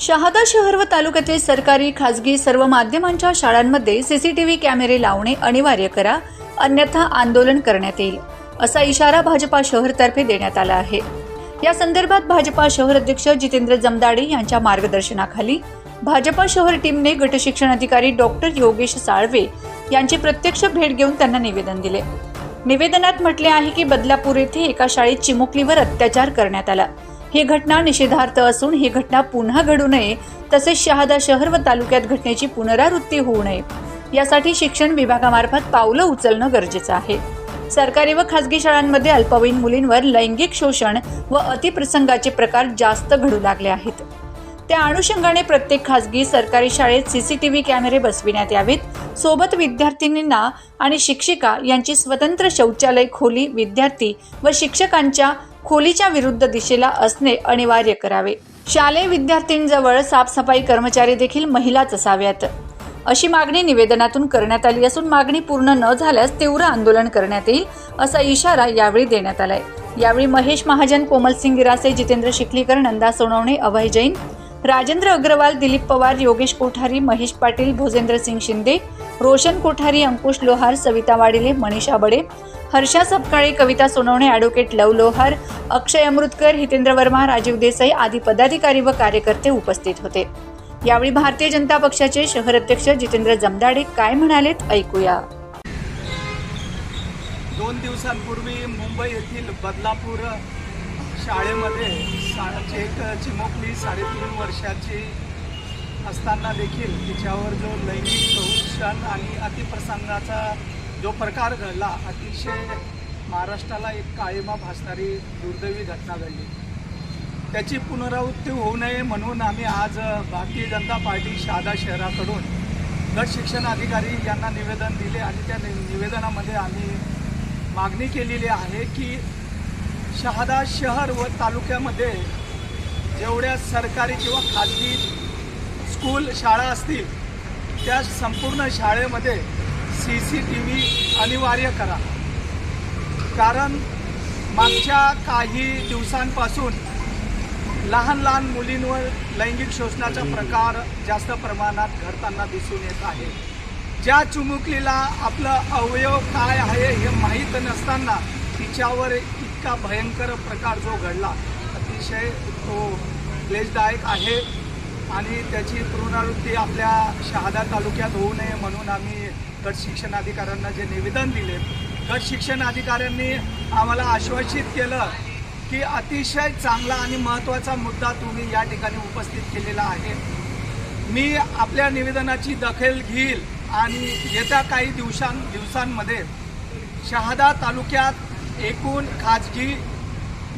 शहादा शहर व तालुक्यातील सरकारी खासगी सर्व माध्यमांच्या शाळांमध्ये सीसीटीव्ही कॅमेरे लावणे अनिवार्य करा अन्यथा आंदोलन करण्यात येईल असा इशारा भाजपा शहरतर्फे देण्यात आला आहे. या संदर्भात भाजपा शहर अध्यक्ष जितेंद्र जमदाडे यांच्या मार्गदर्शनाखाली भाजपा शहर टीमने गट शिक्षण अधिकारी डॉक्टर योगेश साळवे यांची प्रत्यक्ष भेट घेऊन त्यांना निवेदन दिले. निवेदनात म्हटले आहे की बदलापूर येथे एका शाळेत चिमुकलीवर अत्याचार करण्यात आला. ही घटना निषेधार्थ असून ही घटना पुन्हा घडू नये तसेच शहादा शहर व तालुक्यात घटनेची पुनरावृत्ती होऊ नये. यासाठी शिक्षण विभागामार्फत पावलं उचलणं गरजेचं आहे. सरकारी व खासगी शाळांमध्ये अल्पवयीन मुलींवर लैंगिक शोषण व अतिप्रसंगाचे प्रकार जास्त घडू लागले आहेत. त्या अनुषंगाने प्रत्येक खासगी सरकारी शाळेत सीसीटीव्ही कॅमेरे बसविण्यात यावेत. सोबत विद्यार्थिनींना आणि शिक्षिका यांची स्वतंत्र शौचालय खोली विद्यार्थी व शिक्षकांच्या खोलीच्या विरुद्ध दिशेला असणे अनिवार्य करावे. शालेय विद्यार्थींजवळ साफसफाई कर्मचारी देखील महिलाच असाव्यात. अशी मागणी निवेदनातून करण्यात आली असून मागणी पूर्ण न झाल्यास तीव्र आंदोलन करण्यात येईल असा इशारा यावेळी देण्यात आलाय. यावेळी महेश महाजन कोमल सिंग गिरासे जितेंद्र शिकलीकर नंदा सोनवणे अभय जैन राजेंद्र अग्रवाल दिलीप पवार योगेश कोठारी महेश पाटील भोजेंद्र सिंग शिंदे रोशन कोठारी अंकुश लोहार सविता वाडिले मनीषा बडे हर्षा सपकाळे कविता सोनवणे ॲडव्होकेट लव लोहार अक्षय अमृतकर हितेंद्र वर्मा राजीव देसाई आदी पदाधिकारी व कार्यकर्ते उपस्थित होते. यावेळी भारतीय जनता पक्षाचे शहर अध्यक्ष जितेंद्र जमदाडे काय म्हणालेत ऐकूया. दोन दिवसांपूर्वी मुंबई येथील बदलापूर शाळेमध्ये सा- एक चिमुकली साडेतीन वर्षाची असताना देखील तिच्यावर जो लैंगिक शोषण आणि अतिप्रसंगाचा जो प्रकार घडला अतिशय महाराष्ट्राला एक काळीमा भासणारी दुर्दैवी घटना घडली. त्याची पुनरावृत्ती होऊ नये म्हणून आम्ही आज भारतीय जनता पार्टी शहादा शहराकडून गट शिक्षण अधिकारी यांना निवेदन दिले आणि त्या नि- निवेदनामध्ये आम्ही मागणी केलेली आहे की शहादा शहर व तालुक्यामध्ये जेवढ्या सरकारी किंवा खाजगी स्कूल शाळा असतील त्या संपूर्ण शाळेमध्ये सी सी टी व्ही अनिवार्य करा. कारण मागच्या काही दिवसांपासून लहान लहान मुलींवर लैंगिक शोषणाचा प्रकार जास्त प्रमाणात घडताना दिसून येत आहे. ज्या चिमुकलीला आपलं अवयव काय आहे हे माहीत नसताना तिच्यावर इतका भयंकर प्रकार जो घडला अतिशय तो क्लेशदायक आहे. आणि त्याची पुनरावृत्ती आपल्या शहादा तालुक्यात होऊ नये म्हणून आम्ही गट शिक्षण अधिकाऱ्यांना जे निवेदन दिले गट शिक्षण अधिकाऱ्यांनी आम्हाला आश्वासित केलं की अतिशय चांगला आणि महत्त्वाचा मुद्दा तुम्ही या ठिकाणी उपस्थित केलेला आहे. मी आपल्या निवेदनाची दखल घेईल आणि येत्या काही दिवसां दिवसांमध्ये शहादा तालुक्यात एकूण खाजगी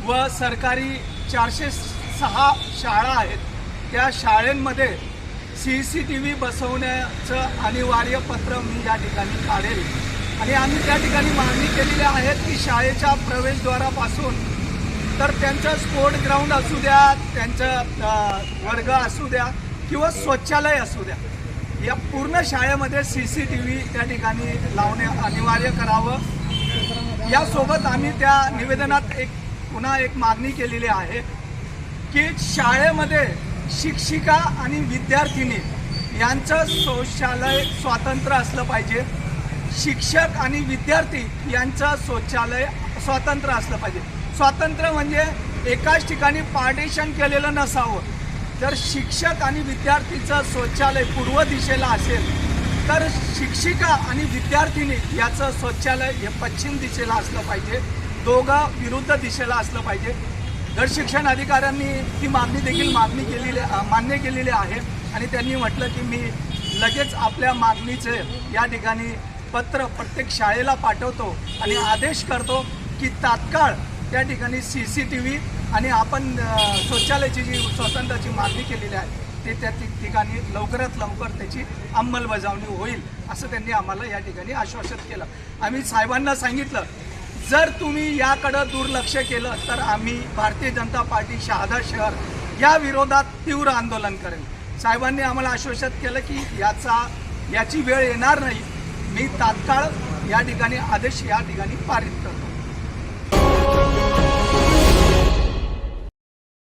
व सरकारी चारशे सहा शाळा आहेत. त्या शाळेंमध्ये सी सी टी व्ही बसवण्याचं अनिवार्य पत्र मी या ठिकाणी काढेल. आणि आम्ही त्या ठिकाणी मागणी केलेली आहे की शाळेच्या प्रवेशद्वारापासून तर त्यांचं स्पोर्ट ग्राउंड असू द्या त्यांचं वर्ग असू द्या किंवा शौचालय असू द्या या पूर्ण शाळेमध्ये सी सी टी व्ही त्या ठिकाणी लावणे अनिवार्य करावं. यासोबत आम्ही त्या निवेदनात एक पुन्हा एक मागणी केलेली आहे की शाळेमध्ये शिक्षिका आणि विद्यार्थिनी यांचं शौचालय स्वातंत्र्य असलं पाहिजे. शिक्षक आणि विद्यार्थी यांचं शौचालय स्वातंत्र्य असलं पाहिजे. स्वातंत्र्य म्हणजे एकाच ठिकाणी पार्टेशन केलेलं नसावं. जर शिक्षक आणि विद्यार्थीचं शौचालय पूर्व दिशेला असेल तर शिक्षिका आणि विद्यार्थिनी याचं शौचालय हे पश्चिम दिशेला असलं पाहिजे. दोघं विरुद्ध दिशेला असलं पाहिजे. गट शिक्षण अधिकाऱ्यांनी ती मागणी देखील मागणी केलेली मान्य केलेली आहे. आणि त्यांनी म्हटलं की मी लगेच आपल्या मागणीचे या ठिकाणी पत्र प्रत्येक शाळेला पाठवतो आणि आदेश करतो की तात्काळ त्या ठिकाणी सी सी टी व्ही आणि आपण शौचालयाची जी स्वातंत्र्याची मागणी केलेली आहे ते त्या ठिक- ठिकाणी लवकरात लवकर त्याची अंमलबजावणी होईल असं त्यांनी आम्हाला या ठिकाणी आश्वासित केलं. आम्ही साहेबांना सांगितलं जर तुम्ही याकडं दुर्लक्ष केलं तर आम्ही भारतीय जनता पार्टी शहादा शहर या विरोधात तीव्र आंदोलन करेल. साहेबांनी आम्हाला आश्वासित केलं की याचा याची वेळ येणार नाही. मी तात्काळ या ठिकाणी आदेश या ठिकाणी पारित करतो.